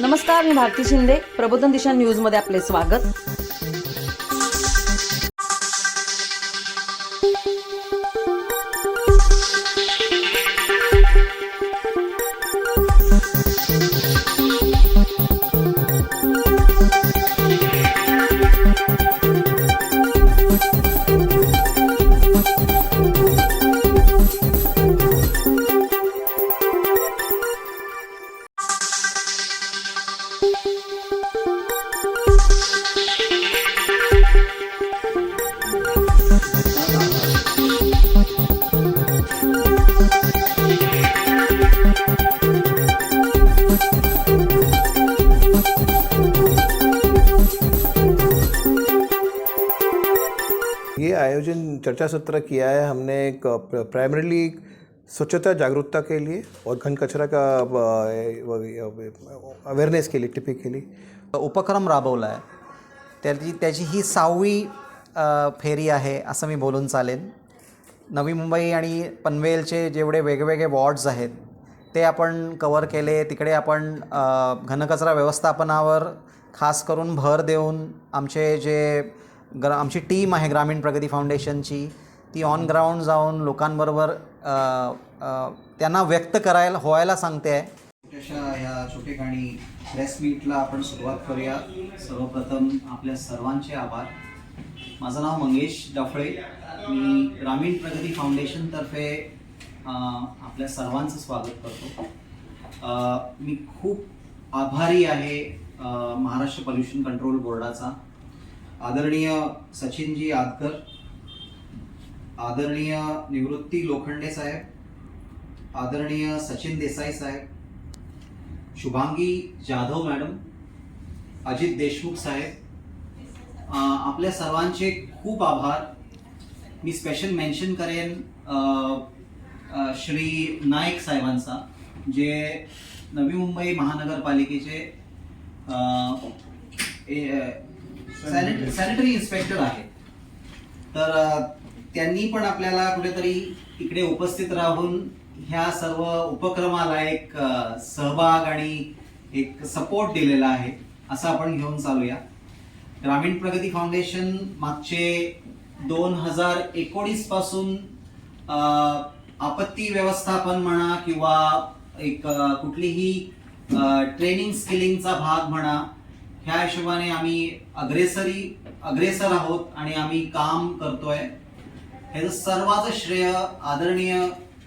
नमस्कार मी भारती शिंदे. प्रबोधन दिशा न्यूजमध्ये आपले स्वागत. ये आयोजन चर्चा सत्र किया है हमने एक प्राइमरीली स्वच्छता जागरूकता के लिए और घन कचरा का अवेअरनेस के लिए टिपिकली उपक्रम राबवला आहे त्याची त्याची ही सहावी फेरी आहे असं मी बोलून चालेन. नवी मुंबई आणि पनवेलचे जेवढे वेगवेगळे वॉर्ड्स आहेत ते आपण कवर केले. तिकडे आपण घनकचरा व्यवस्थापनावर खास करून भर देऊन आमचे जे ग्र आमची टीम आहे ग्रामीण प्रगती फाउंडेशनची. ती ऑन ग्राउंड जाऊन लोकांबरोबर त्यांना व्यक्त करायला व्हायला सांगते. आहे छोट्याशा ह्या छोटेखानी प्रेस मीटला आपण सुरुवात करूया. सर्वप्रथम आपल्या सर्वांचे आभार. माझं नाव मंगेश डफळे. मी ग्रामीण प्रगती फाउंडेशनतर्फे आपल्या सर्वांचं स्वागत करतो. मी खूप आभारी आहे महाराष्ट्र पोल्युशन कंट्रोल बोर्डाचा आदरणीय सचिनजी आदकर आदरणीय निवृत्ती लोखंडे साहेब आदरणीय सचिन देसाई साहेब शुभांगी जाधव मॅडम अजित देशमुख साहेब आपल्या सर्वांचे खूप आभार. मी स्पेशल मेन्शन करेन श्री नाईक साहेबांचा जे नवी मुंबई महानगरपालिकेचे सॅनिटरी इन्स्पेक्टर आहे. तर त्यांनी पण आपल्याला कुठेतरी इकडे उपस्थित राहून ह्या सर्व उपक्रमाला एक सहभाग आणि एक सपोर्ट दिलेला आहे असं आपण घेऊन चालूया. ग्रामीण प्रगती फाउंडेशन मागचे दोन हजार एकोणीसपासून आपत्ती व्यवस्थापन म्हणा किंवा एक कुठलीही ट्रेनिंग स्किलिंगचा भाग म्हणा ह्या हिशोबाने आम्ही अग्रेसरी अग्रेसर आहोत आणि आम्ही काम करतोय. ह्याचं सर्वाचं श्रेय आदरणीय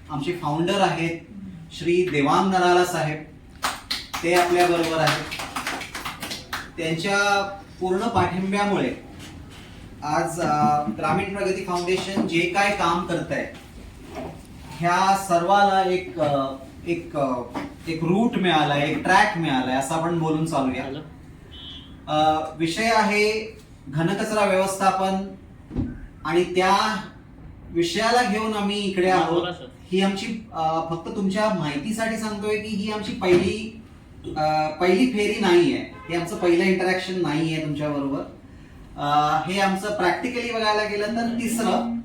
आमचे फाउंडर आहेत श्री देवांग नराला साहेब. ते आपल्या बरोबर आहेत. त्यांच्या पूर्ण पाठिंब्यामुळे आज ग्रामीण प्रगती फाउंडेशन जे काय काम करत आहे ह्या सर्वाला एक एक एक रूट मिळालाय एक ट्रॅक मिळालाय असं आपण बोलून चालूया. विषय आहे घनकचरा व्यवस्थापन आणि त्या विषयाला घेऊन आम्ही इकडे आहोत. ही आमची फक्त तुमच्या माहितीसाठी सांगतोय की ही आमची पहिली पहिली फेरी नाही आहे हे आमचं पहिलं इंटरॅक्शन नाही आहे तुमच्या बरोबर हे आमचं प्रॅक्टिकली बघायला गेलं तर तिसरं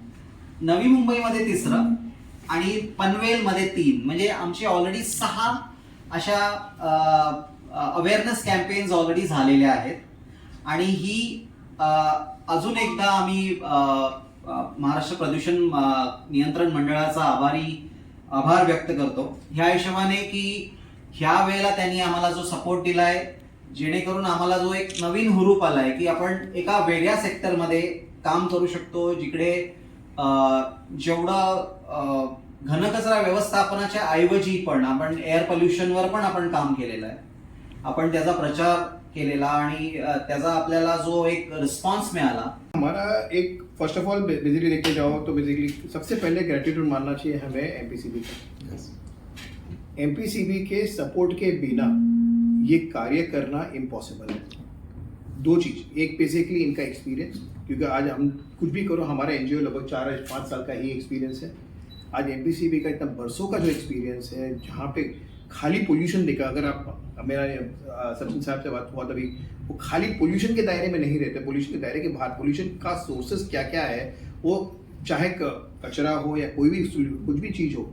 नवी मुंबईमध्ये तिसरं आणि पनवेलमध्ये तीन. म्हणजे आमचे ऑलरेडी सहा अशा अवेअरनेस कॅम्पेन्स ऑलरेडी झालेल्या आहेत. आणि ही अजून एकदा आम्ही महाराष्ट्र प्रदूषण नियंत्रण मंडळाचा आभारी आभार व्यक्त करतो. ह्या हिशोबाने की ह्या वेळेला त्यांनी आम्हाला जो सपोर्ट दिलाय जेणेकरून आम्हाला जो एक नवीन हुरूप आलाय की आपण एका वेगळ्या सेक्टरमध्ये काम करू शकतो जिकडे जेवढं घनकचरा व्यवस्थापनाच्या ऐवजी पण आपण एअर पोल्युशनवर पण आपण काम केलेलं आहे. आपण त्याचा प्रचार केलेला आणि त्याचा आपल्याला जो एक रिस्पॉन्स मिळाला. हमारा एक फ़र्स्ट ऑफ़ ऑल बेसिकली देखते जाओ तो बेसिकली सबसे पहले ग्रेटिट्यूड मानना चाहिए हमें एमपीसीबी का। एम एमपीसीबी के सपोर्ट के बिना ये कार्य करना इम्पॉसिबल है। दो चीज़। एक बेसिकली इनका एक्सपीरियंस क्योंकि आज हम कुछ भी करो हमारा एनजीओ लगभग चार पाँच साल का ही एक्सपीरियंस है। आज एमपीसीबी का इतना बरसों का जो एक्सपीरियंस है जहाँ पे खाली पोल्यूशन देखा अगर आप मेरा सचिन साहब से बात हुआ तभी वो खाली पोल्यूशन के दायरे में नहीं रहते पोल्यूशन के दायरे के बाहर पोल्यूशन का सोर्सेस क्या क्या है वो चाहे कचरा हो या कोई भी कुछ भी चीज़ हो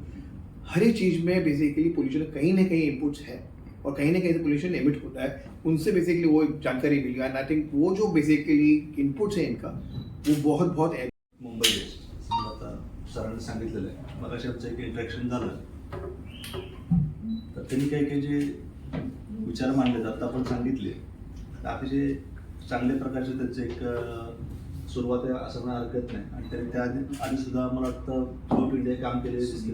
हर एक चीज़ में बेसिकली पोल्यूशन कहीं ना कहीं इनपुट्स है और कहीं ना कहीं से पोल्यूशन एमिट होता है। उनसे बेसिकली वो जानकारी मिली एंड आई थिंक वो जो बेसिकली इनपुट्स है इनका वो बहुत बहुत मुंबई सरांनी सांगितलेलं आहे. मग आमचं एक इंट्रॅक्शन झालं. त्यांनी काही काही जे विचार मांडले आता आपण सांगितले. अतिशय चांगल्या प्रकारचे त्यांचे एक सुरुवात आहे असं म्हणा हरकत नाही. आणि त्यांनी त्या आधी सुद्धा मला वाटतं थ्रूट इंडिया काम केलेले दिसले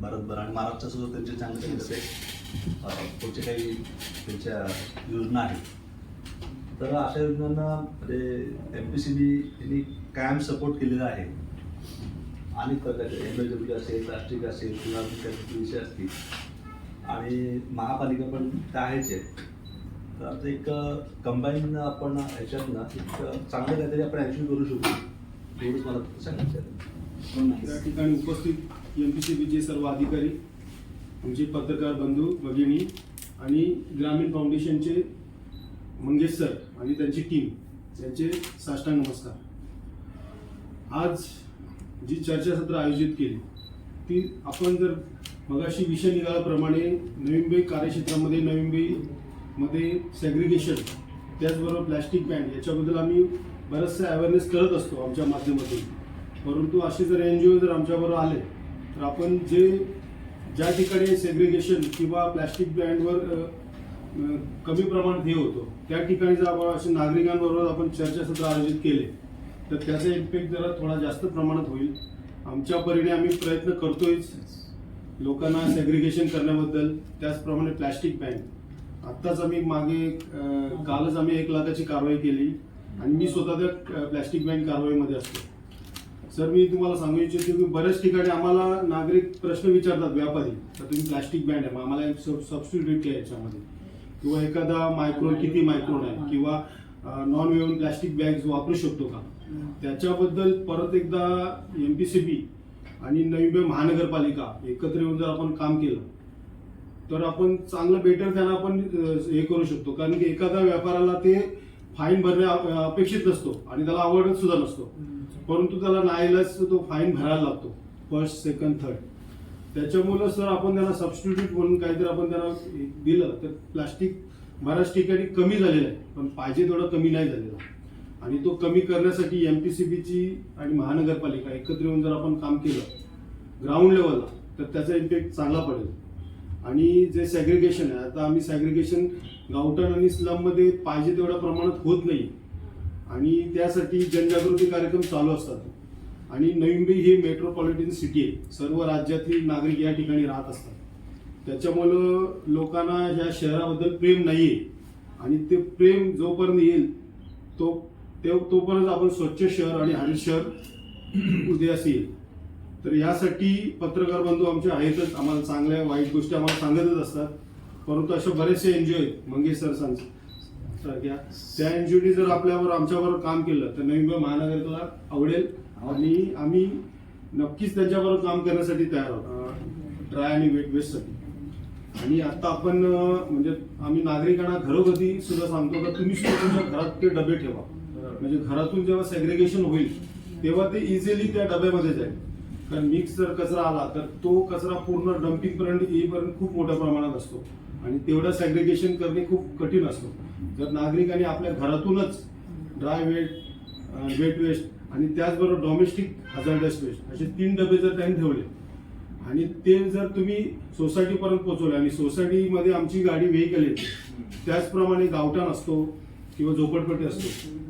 भारतभर आणि महाराष्ट्रात सुद्धा त्यांचे चांगले चांगले पुढचे काही त्यांच्या योजना आहेत. तर अशा योजनांना म्हणजे एम पी सी बी यांनी कायम सपोर्ट केलेला आहे. अनेक प्रकारचे एम एल डब्ल्यू असेल प्लास्टिक असेल किंवा विषय असतील. आणि महापालिका पण त्या आहेच आहे. तर आता एक कंबाईन आपण ह्याच्यात ना एक चांगलं काहीतरी आपण ॲक्च्युअली करू शकतो एवढंच मला सांगायचं हो या ठिकाणी उपस्थित एम पी सी बीचे सर्व अधिकारी आमचे पत्रकार बंधू भगिनी आणि ग्रामीण फाउंडेशनचे मंगेश सर आणि त्यांची टीम यांचे साष्टांग नमस्कार. आज जी चर्चासत्र आयोजित केली ती आपण जर मगाशी विषय निघाल्याप्रमाणे नवी मुंबई कार्यक्षेत्रामध्ये नवी मुंबईमध्ये सेग्रिगेशन त्याचबरोबर प्लॅस्टिक बँड याच्याबद्दल आम्ही बऱ्याचशा अवेअरनेस करत असतो आमच्या माध्यमातून. परंतु असे जर एन जी ओ जर आमच्याबरोबर आले तर आपण जे ज्या ठिकाणी सेग्रिगेशन किंवा प्लॅस्टिक बँडवर कमी प्रमाणात हे होतो त्या ठिकाणी जर आपण असे नागरिकांबरोबर आपण चर्चासत्र आयोजित केले तर त्याचा इम्पॅक्ट जरा थोडा जास्त प्रमाणात होईल. आमच्या परीने आम्ही प्रयत्न करतोयच. लोकांना सेग्रिगेशन करण्याबद्दल त्याचप्रमाणे प्लॅस्टिक बँक आत्ताच आम्ही मागे कालच आम्ही एक लाखाची कारवाई केली आणि मी स्वतः त्या प्लॅस्टिक बँक कारवाईमध्ये असतो. सर मी तुम्हाला सांगू इच्छितो की बऱ्याच ठिकाणी आम्हाला नागरिक प्रश्न विचारतात व्यापारी तर तुम्ही प्लॅस्टिक बँड आहे मग आम्हाला एक सबस्टिट्यूट आहे याच्यामध्ये. किंवा एखादा मायक्रोन किती मायक्रोन आहे किंवा नॉन वेवन प्लॅस्टिक बॅग्स वापरू शकतो का? त्याच्याबद्दल परत एकदा एम पी सी बी आणि नवी मुंबई महानगरपालिका एकत्र येऊन जर आपण काम केलं तर आपण चांगलं बेटर त्यांना आपण हे करू शकतो. कारण की एखाद्या व्यापाराला ते फाईन भरणे अपेक्षित नसतो आणि त्याला आवडत सुद्धा नसतो. परंतु त्याला नाईलाज तो फाईन भरायला लागतो. फर्स्ट सेकंड थर्ड त्याच्यामुळं सर आपण त्यांना सबस्टिट्यूट म्हणून काहीतरी आपण त्यांना दिलं तर प्लास्टिक बऱ्याच ठिकाणी कमी झालेलं आहे. पण पाहिजे तेवढं कमी नाही झालेलं. आणि तो कमी करण्यासाठी एम पी सी बीची आणि महानगरपालिका एकत्र येऊन जर आपण काम केलं ग्राउंड लेवलला तर त्याचा इम्पॅक्ट चांगला पडेल. आणि जे सॅग्रिगेशन आहे आता आम्ही सॅग्रिगेशन गावठण आणि स्लममध्ये पाहिजे तेवढ्या प्रमाणात होत नाही. आणि त्यासाठी जनजागृती कार्यक्रम चालू असतात. आणि नवी मुंबई ही मेट्रोपॉलिटन सिटी आहे. सर्व राज्यातील नागरिक या ठिकाणी राहत असतात. त्याच्यामुळं लोकांना ह्या शहराबद्दल प्रेम नाही आहे आणि ते प्रेम जोपर्यंत येईल तो ते तोपर्यंत आपण स्वच्छ शहर आणि हरित शहर उदयास येईल. तर यासाठी पत्रकार बंधू आमचे आहेतच. आम्हाला चांगल्या वाईट गोष्टी आम्हाला सांगतच असतात. परंतु अशा बरेचसे एनजीओ आहेत मंगेश सर सांग सारख्या. त्या एनजीओनी जर आपल्यावर आमच्याबरोबर काम केलं तर नवी मुंबई महानगराला आवडेल. आणि आम्ही नक्कीच त्यांच्याबरोबर काम करण्यासाठी तयार आहोत. ड्राय आणि वेट वेस्टसाठी. आणि आता आपण म्हणजे आम्ही नागरिकांना घरोघरी सुद्धा सांगतो का तुम्ही सुद्धा तुमच्या घरात ते डबे ठेवा. म्हणजे घरातून जेव्हा सेग्रिगेशन होईल तेव्हा ते इझिली त्या डब्यामध्ये जाईल कारण मिक्स जर कचरा आला तर तो कचरा पूर्ण डम्पिंग पर्यंत येईपर्यंत खूप मोठ्या प्रमाणात असतो. आणि तेवढं सेग्रिगेशन करणे खूप कठीण असतो. जर नागरिकांनी आपल्या घरातूनच ड्राय वेट वेट वेस्ट आणि त्याचबरोबर डॉमेस्टिक हजार्डस वेस्ट असे तीन डबे जर त्यांनी ठेवले आणि ते जर तुम्ही सोसायटीपर्यंत पोहोचवले आणि सोसायटीमध्ये आमची गाडी व्हेकल येते त्याचप्रमाणे गावठाण असतो किंवा झोपडपट्टी असतो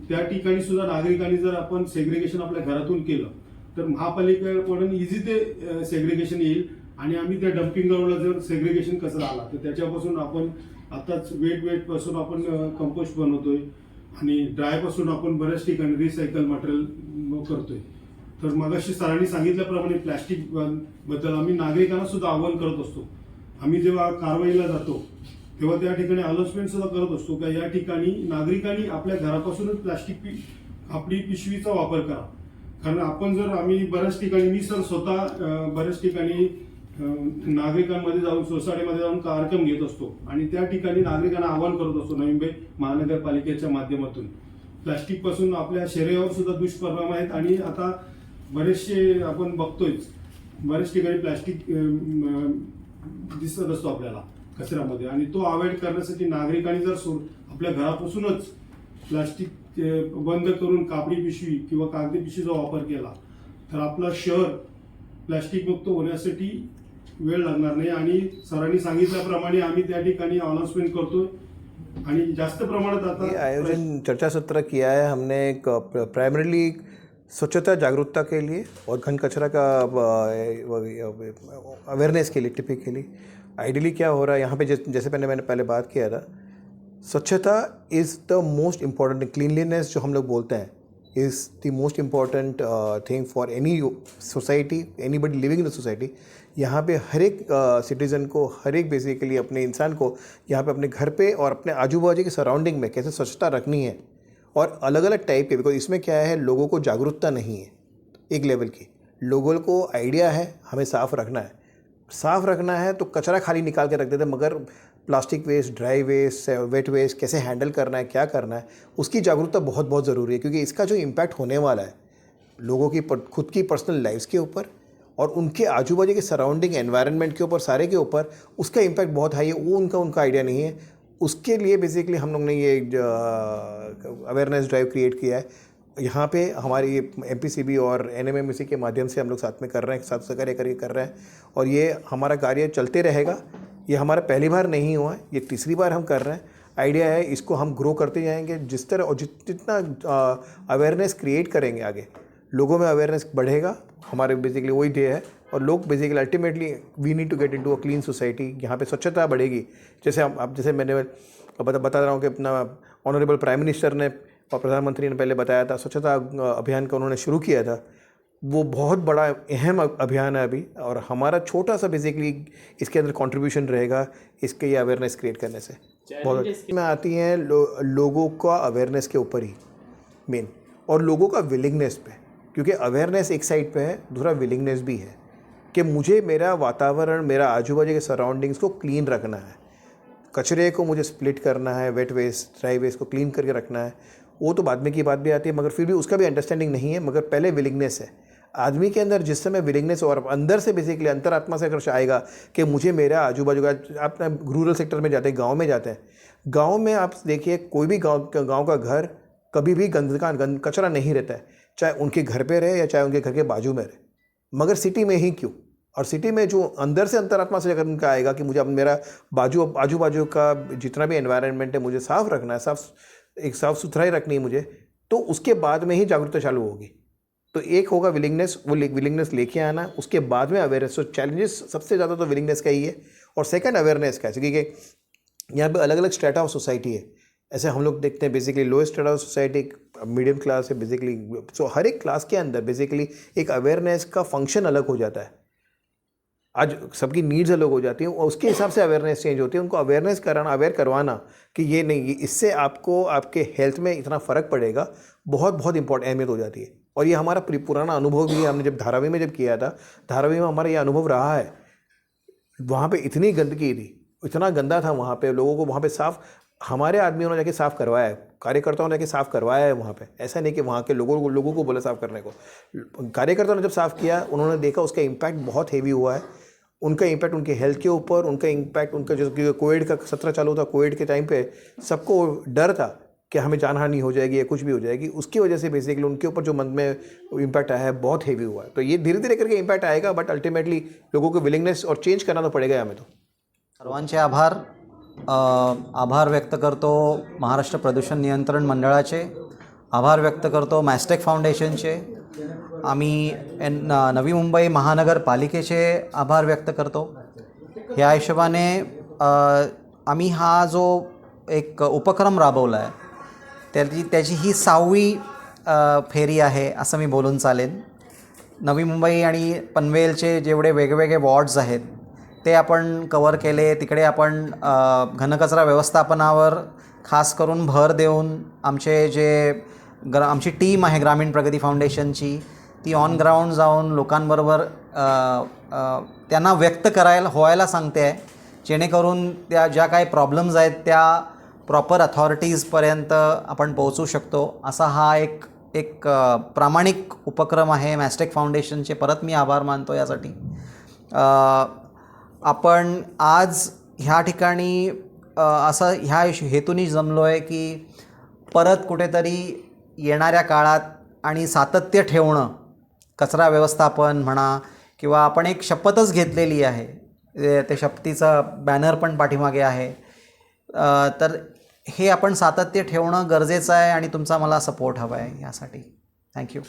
त्या ठिकाणी सुद्धा नागरिकांनी जर आपण सेग्रिगेशन आपल्या घरातून केलं तर महापालिकेकडून इझी ते सेग्रिगेशन येईल आणि आम्ही त्या डम्पिंग ग्राउंडला जर सेग्रिगेशन कचरा आला तर त्याच्यापासून आपण आताच वेट वेटपासून आपण कंपोस्ट बनवतोय आणि ड्रायपासून आपण बऱ्याच ठिकाणी रिसायकल मटेरियल करतोय. तर मगाशी सरांनी सांगितल्याप्रमाणे प्लॅस्टिकबद्दल आम्ही नागरिकांना सुद्धा आव्हान करत असतो. आम्ही जेव्हा कारवाईला जातो तेव्हा त्या ठिकाणी अनाउन्समेंट सुद्धा करत असतो. का या ठिकाणी नागरिकांनी आपल्या घरापासूनच प्लास्टिक पि आपली पिशवीचा वापर करा. कारण आपण जर आम्ही बऱ्याच ठिकाणी मी सर स्वतः बऱ्याच ठिकाणी नागरिकांमध्ये जाऊन सोसायटीमध्ये जाऊन कार्यक्रम घेत असतो. आणि त्या ठिकाणी नागरिकांना आवाहन करत असतो नवी मुंबई महानगरपालिकेच्या माध्यमातून. प्लास्टिकपासून आपल्या शरीरावर सुद्धा दुष्परिणाम आहेत. आणि आता बरेचसे आपण बघतोय बऱ्याच ठिकाणी प्लास्टिक दिसत असतो आपल्याला. कचऱ्यामध्ये आणि तो अवॉइड करण्यासाठी नागरिकांनी जर सो आपल्या घरापासूनच प्लास्टिक बंद करून कापडी पिशवी किंवा कागदी पिशवीचा वापर केला तर आपलं शहर प्लास्टिक मुक्त होण्यासाठी वेळ लागणार नाही आणि सरांनी सांगितल्याप्रमाणे आम्ही त्या ठिकाणी अनाउन्समेंट करतो आणि जास्त प्रमाणात आता आयोजन चर्चासत्र किया है हमने एक प्राइमरीली स्वच्छता जागरूकता के लिए और घन कचरा का अवेयरनेस के लिए टिपिकली आइडियली क्या हो रहा है? यहाँ पे जैसे मैंने मैंने पहले बात किया था स्वच्छता is the most important cleanliness जो हम लोग बोलते हैं is the most important thing for any society anybody living in the society यहाँ पे हर एक सिटीज़न uh, को हर एक बेसिकली अपने इंसान को यहाँ पे अपने घर पे और अपने आजू बाजू के सराउंडिंग में कैसे स्वच्छता रखनी है और अलग अलग टाइप के बिकॉज़ इसमें क्या है लोगों को जागरूकता नहीं है एक लेवल की। लोगों को आइडिया है हमें साफ़ रखना है। साफ़ रखना है तो कचरा खाली निकाल के रख देते मगर plastic waste, dry waste wet waste, कैसे हैंडल करना है, क्या करना है, उसकी जागरूकता बहुत बहुत ज़रूरी है, क्योंकि इसका जो इम्पैक्ट होने वाला है लोगों की खुद की पर्सनल लाइफ्स के ऊपर और उनके आजू बाजू के सराउंडिंग एनवायरनमेंट के ऊपर, सारे के ऊपर, उसका इम्पैक्ट बहुत हाई है, वो उनका उनका आइडिया नहीं है। उसके लिए बेसिकली हम लोग ने ये अवेयरनेस ड्राइव क्रिएट किया है यहाँ पे हमारी एम और एनएमएमसी के माध्यम से हम लोग साथ में कर रहे हैं, साथ सहकार्य करके कर रहे हैं। और ये हमारा कार्य चलते रहेगा। ये हमारा पहली बार नहीं हुआ है, ये तीसरी बार हम कर रहे हैं। आइडिया है, इसको हम ग्रो करते जाएँगे, जिस तरह और जितना अवेयरनेस क्रिएट करेंगे आगे, लोगों में अवेयरनेस बढ़ेगा। हमारे बेसिकली वही ध्येय है। और लोग basically ultimately we need to get into a clean society यहाँ पे स्वच्छता बढ़ेगी। जैसे हम जैसे मैंने बता रहा हूँ कि अपना ऑनरेबल प्राइम मिनिस्टर ने प्रधानमंत्री ने पहले बताया था स्वच्छता अभियान का उन्होंने शुरू किया था। वो बहुत बड़ा अहम अभियान है अभी और हमारा छोटा सा बेसिकली इसके अंदर कंट्रीब्यूशन रहेगा इसके ये अवेयरनेस क्रिएट करने से। बहुत में आती हैं लो, लोगों का अवेयरनेस के ऊपर ही मेन और लोगों का विलिंगनेस पे। क्योंकि अवेयरनेस एक साइड पे है दूसरा विलिंगनेस भी है कि मुझे मेरा वातावरण मेरा आजू बाजू के सराउंडिंग्स को क्लीन रखना है। कचरे को मुझे स्प्लिट करना है वेट वेस्ट ड्राई वेस्ट को क्लीन करके रखना है। वो तो बाद में की बात भी आती है, मगर फिर भी उसका भी अंडरस्टैंडिंग नहीं है, मगर पहले विलिंगनेस है। आदमी के अंदर जिस समय विलिंगनेस और अंदर से बेसिकली अंतरात्मा से अगर आएगा कि मुझे मेरा आजू बाजू का, आप रूरल सेक्टर में जाते हैं, गाँव में जाते हैं, गाँव में आप देखिए कोई भी गाँव गाँव का घर कभी भी गंद का, गंद, कचरा नहीं रहता है, चाहे उनके घर पे रहे या चाहे उनके घर के बाजू में रहे। मगर सिटी में ही क्यों? और सिटी में जो अंदर से अंतरात्मा से अगर उनका आएगा कि मुझे अब मेरा बाजू आजू बाजू का जितना भी एनवायरनमेंट है, मुझे साफ़ रखना है, साफ़ एक साफ़ सुथराई रखनी है मुझे तो उसके बाद में ही जागरूकता चालू होगी। तो एक होगा विलिंगनेस वो विलिंगनेस लेके आना, उसके बाद में अवेयरनेस तो चैलेंजेस सबसे ज़्यादा तो विलिंगनेस का ही है, और सेकंड अवेयरनेस का है। क्योंकि यहाँ पे अलग अलग स्टेटा ऑफ़ सोसाइटी है। ऐसे हम लोग देखते हैं basically lowest strata of society medium class है बेसिकली सो हर एक क्लास के अंदर बेसिकली एक अवेयरनेस का फ़ंक्शन अलग हो जाता है। आज सबकी नीड्स अलग हो जाती हैं और उसके हिसाब से अवेयरनेस चेंज होती है। उनको अवेयरनेस कराना अवेयर करवाना कि ये नहीं इससे आपको, आपके हेल्थ में इतना फ़र्क पड़ेगा। बहुत बहुत इंपॉर्टेंट अहमियत हो जाती है। और ये हमारा पुराना अनुभव भी है। हमने जब धारावी में जब किया था, धारावी में हमारा ये अनुभव रहा है। वहाँ पर इतनी गंदगी थी, इतना गंदा था वहाँ पे। लोगों को वहाँ पे साफ़, हमारे आदमियों ने जाके साफ़ करवाया है। कार्यकर्ताओं ने जाके साफ़ करवाया है वहाँ पे। ऐसा नहीं कि वहाँ के लोगों को लोगों को बोला साफ़ करने को। कार्यकर्ताओं ने जब साफ़ किया, उन्होंने देखा उसका इम्पैक्ट बहुत हेवी हुआ है। उनका इम्पैक्ट उनके हेल्थ के ऊपर, उनका इम्पैक्ट उनका जो कोविड का सत्रह चालू था कोविड के टाइम पे सबको डर था कि हमें जानहानि हो जाएगी या कुछ भी हो जाएगी। उसकी वजह से बेसिकली उनके ऊपर जो मन में इम्पैक्ट आया है, बहुत हेवी हुआ है। तो ये धीरे धीरे करके इम्पैक्ट आएगा बट अल्टीमेटली लोगों को विलिंगनेस और चेंज करना तो पड़ेगा हमें तो। सर्वांचे आभार। आभार व्यक्त करतो महाराष्ट्र प्रदूषण नियंत्रण मंडळाचे, आभार व्यक्त करतो मॅस्टेक फाउंडेशनचे आम्ही एन नवी मुंबई महानगरपालिकेचे आभार व्यक्त करतो. ह्या हिशोबाने आम्ही हा जो एक उपक्रम राबवला आहे त्याची त्याची ही सहावी फेरी आहे असं मी बोलून चालेन. नवी मुंबई आणि पनवेलचे जेवढे वेगवेगळे वॉर्ड्स आहेत ते आपण कवर केले. तिकडे आपण घनकचरा व्यवस्थापनावर खास करून भर देऊन आमचे जे ग्र आमची टीम आहे ग्रामीण प्रगती फाउंडेशनची ती ऑन ग्राउंड जाऊन लोकांबरोबर त्यांना व्यक्त करायला व्हायला सांगते. आहे जेणेकरून त्या ज्या काही प्रॉब्लेम्स आहेत त्या प्रॉपर अथॉरिटीजपर्यंत आपण पोहोचू शकतो. असा हा एक एक प्रामाणिक उपक्रम आहे मॅस्टेक फाउंडेशनचे. परत मी आभार मानतो यासाठी. आपण आज ह्या ठिकाणी असं ह्या हेतूनी जमलो आहे की परत कुठेतरी येणाऱ्या काळात आणि सातत्य ठेवणं कचरा व्यवस्थापन म्हणा किंवा आपण एक शपथच घेतलेली आहे ते- ते शपथीचा बॅनर पण पाठीमागे आहे. तर हे आपण सातत्य ठेवणं गरजेचं आहे आणि तुमचा मला सपोर्ट हवा आहे यासाठी. थँक्यू